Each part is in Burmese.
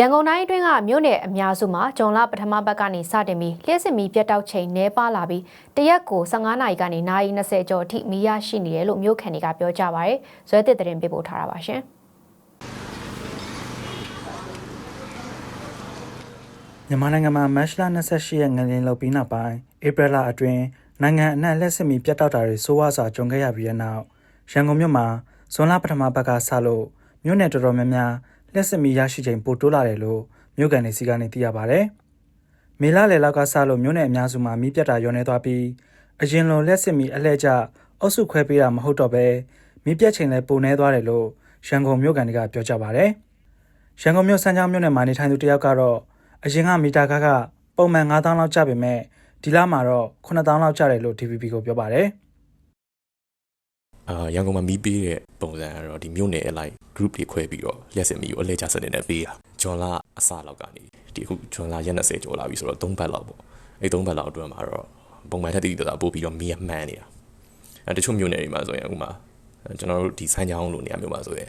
ရန်ကုန်တိုင်းအတွင်းကမြို့နယ်အများစုမှာဂျွန်လပထမပတ်ကနေစတင်ပြီးလျှက်စစ်မီပြတ်တောက်ချိန်နှဲပါလာပြီးတရက်ကို15နာရီကနေနာရီ20ကျော်အထိမီးရရှိနေတယ်လို့မြို့ခံတွေကပြောကြပါရယ်ဇွဲတစ်သတင်းပေးပို့ထားတာပါရှင်မြန်မာနိုင်ငံမှာမတ်လ28ရက်ငလင်လောက်ပြီးနောက်ပိုင်းဧပြီလအတွင်းနိုင်ငံအနှံ့လက်စစ်မီပြတ်တောက်တာတွေစိုးဝါးစွာကြုံခဲ့ရပြီးတဲ့နောက်ရန်ကုန်မြို့မှာဇွန်လပထမပတ်ကစလို့မြို့နယ်တော်တော်များများ လက်စစ်မီရရှိချိန်ပိုတိုးလာတယ်လို့မြို့ကန်တွေစီကနေသိရပါဗျ။မေလလယ်လောက်ကစလို့မြို့နယ်အများစုမှာမီးပြတ်တာရောနေသွားပြီးအရင်လိုလက်စစ်မီအလှည့်ကျအုပ်စုခွဲပေးတာမဟုတ်တော့ပဲမီးပြတ်ချိန်လည်းပိုနေသွားတယ်လို့ရန်ကုန်မြို့ကန်တွေကပြောကြပါဗျ။ရန်ကုန်မြို့စမ်းချောင်းမြို့နယ်မှာနေထိုင်သူတယောက်ကတော့အရင်ကမီတာကားကပုံမှန်9000လောက်ကျပေမဲ့ဒီလမှာတော့9000လောက်ကျတယ်လို့ DVB ကိုပြောပါတယ် အာရန်ကုန်မှာမီးပေးတဲ့ပုံစံကတော့ဒီမြို့နယ်အလိုက် group တွေခွဲပြီးတော့လျှက်စစ်မီးကိုအလဲကျစနစ်နဲ့ပေးတာဂျွန်လာအစလောက်ကနေဒီအခုဂျွန်လာရက်20ကျော်လာပြီဆိုတော့3ဘတ်လောက်ပေါ့အဲ့3ဘတ်လောက်အတွင်းမှာတော့ပုံမှန်ထက်တိတိကျကျပို့ပြီးတော့မီးရမှန်းနေတာအဲတချို့မြို့နယ်တွေမှာဆိုရင်အခုမှကျွန်တော်တို့ဒီစမ်းချောင်းလိုနေရာမျိုးမှာဆိုရင်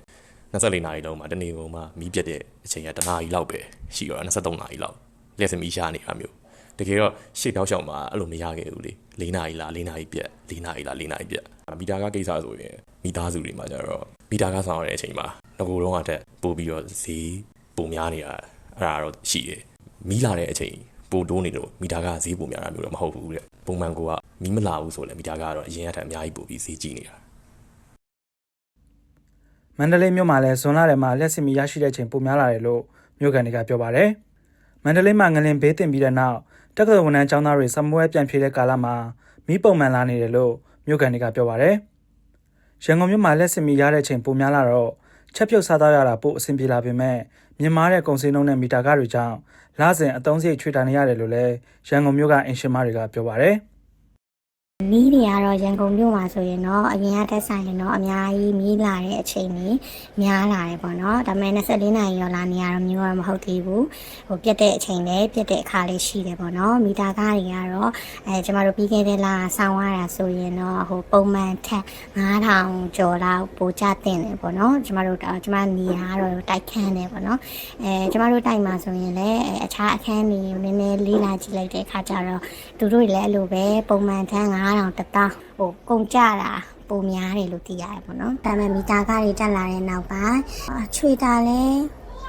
24နာရီလုံးမှာတနေ့ကုန်မှာမီးပြတ်တဲ့အချိန်ကတနာရီလောက်ပဲရှိတော့23နာရီလောက်လျှက်စစ်မီးရှားနေတာမျိုး တကယ်တော့ရှေ့ပြောက်ရှောက်မှာအဲ့လိုမရခဲ့ဘူးလေ၄နာရီလား၄နာရီပြက်၄နာရီလား၄နာရီပြက်မီတာကကိစ္စဆိုရင်မိသားစုတွေမှာကျတော့မီတာကဆောင်ရတဲ့အချိန်မှာတကူလုံးအတက်ပို့ပြီးတော့ဈေးပုံများနေတာအဲ့ဒါတော့ရှိတယ်မီးလာတဲ့အချိန်ပိုတိုးနေလို့မီတာကဈေးပုံများတာမျိုးတော့မဟုတ်ဘူးတဲ့ပုံမှန်ကမီးမလာဘူးဆိုလည်းမီတာကတော့အရင်ကထက်အများကြီးပိုပြီးဈေးကြီးနေတာမန္တလေးမြို့မှာလည်းဇွန်လထဲမှာလက်စစ်မီရရှိတဲ့ချိန်ပိုများလာတယ်လို့မြို့ကန်တွေကပြောပါတယ်မန္တလေးမှာငလင်ဘေးတင်ပြီးတဲ့နောက် တက္ကသိုလ်ဝန်ထမ်းကျောင်းသားတွေစမွဲပြန်ဖြေတဲ့ကာလမှာမီးပုံမှန်လာနေတယ်လို့မြို့ကန်တွေကပြောပါတယ်ရန်ကုန်မြို့မှာလက်စစ်မီရတဲ့ချိန်ပိုများလာတော့ချက်ပြုတ်စားသားရတာပိုအဆင်ပြေလာပေမဲ့မြင်မာတဲ့ကုန်စည်နှုန်းနဲ့မီတာကားတွေကြောင့်လစဉ်အသုံးစရိတ်ချွေတာနေရတယ်လို့လည်းရန်ကုန်မြို့ကအင်ရှင်မတွေကပြောပါတယ် မီးတွေကတော့ရန်ကုန်မြို့မှာဆိုရင်တော့အရင်ကတက်ဆိုင်ရင်တော့အများကြီးမီးလာတဲ့အချိန်ကြီးများလာတယ်ပေါ့နော်ဒါပေမဲ့24နာရီရောလာနေရတော့မျိုးတော့မဟုတ်သေးဘူးဟိုပြတ်တဲ့အချိန်လေးပြတ်တဲ့အခါလေးရှိတယ်ပေါ့နော်မီတာကားတွေကတော့အဲကျမတို့ပြီးခဲ့တဲ့လဆောင်းရတာဆိုရင်တော့ဟိုပုံမှန်ထက်9000ကျော်လောက်ပိုကျတင်တယ်ပေါ့နော်ကျမတို့ကျမနေရာကတော့တိုက်ခန်းတယ်ပေါ့နော်အဲကျမတို့တိုက်မှာဆိုရင်လည်းအဲအခြားအခန်းတွေနည်းနည်းလေးလာကြည့်လိုက်တဲ့အခါကျတော့သူတို့တွေလည်းအဲ့လိုပဲပုံမှန်ထန်း9000 1000တသောဟိုကုန်ကြတာပုံများတယ်လို့သိရတယ်ပေါ့နော်ဒါပေမဲ့မီတာကားတွေတက်လာတဲ့နောက်ပိုင်းအာချွေတာလဲ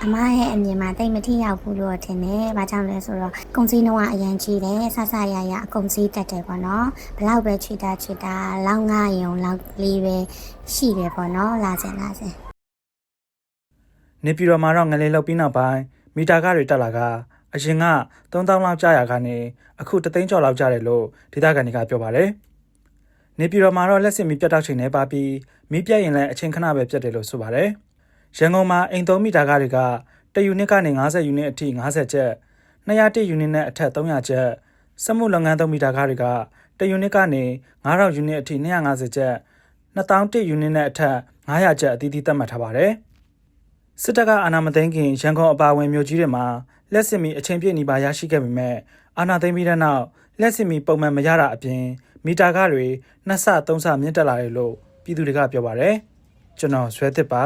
အမရဲ့အမြင်မှာတိတ်မထိရောက်ဘူးလို့ထင်တယ်။ဘာကြောင့်လဲဆိုတော့ကုန်စည်နှုန်းကအရင်ကြီးတယ်။ဆဆရရအကုန်စည်တက်တယ်ပေါ့နော်။ဘလောက်ပဲချွေတာချွေတာလောက်ငါယုံလောက်လေးပဲရှိတယ်ပေါ့နော်။လာစင်လာစင်နေပြည်တော်မှာတော့ငလေးလောက်ပြီးနောက်ပိုင်းမီတာကားတွေတက်လာက အရင်က3000လောက်ကျရာကနေအခု3သိန်းကျော်လောက်ကျတယ်လို့ဒေသခံတွေကပြောပါတယ်။နေပြည်တော်မှာတော့လက်စစ်မီပြတ်တောက်ချိန်နဲ့ပါပြီးမီးပြတ်ရင်လည်းအချိန်ခဏပဲပြတ်တယ်လို့ဆိုပါတယ်။ရန်ကုန်မှာအိမ်သုံးမီတာကားတွေက1ယူနစ်ကနေ90ယူနစ်အထိ90ကျပ်201ယူနစ်နဲ့အထက်300ကျပ်စက်မှုလုပ်ငန်းသုံးမီတာကားတွေက1ယူနစ်ကနေ9000ယူနစ်အထိ250ကျပ်2001ယူနစ်နဲ့အထက်900ကျပ်အသီးသီးသတ်မှတ်ထားပါတယ်။စစ်တပ်ကအာဏာမသိမ်းခင်ရန်ကုန်အပါအဝင်မြို့ကြီးတွေမှာ လက်စစ်မီအချိန်ပြည့်နေပါရရှိခဲ့ပေမဲ့အာဏာသိမ်းပြီးတဲ့နောက်လက်စစ်မီပုံမှန်မရတာအပြင်မီတာကားတွေနှစ်ဆသုံးဆမြင့်တက်လာတယ်လို့ပြည်သူတွေကပြောပါတယ်ကျွန်တော်ဇွဲသစ်ပါ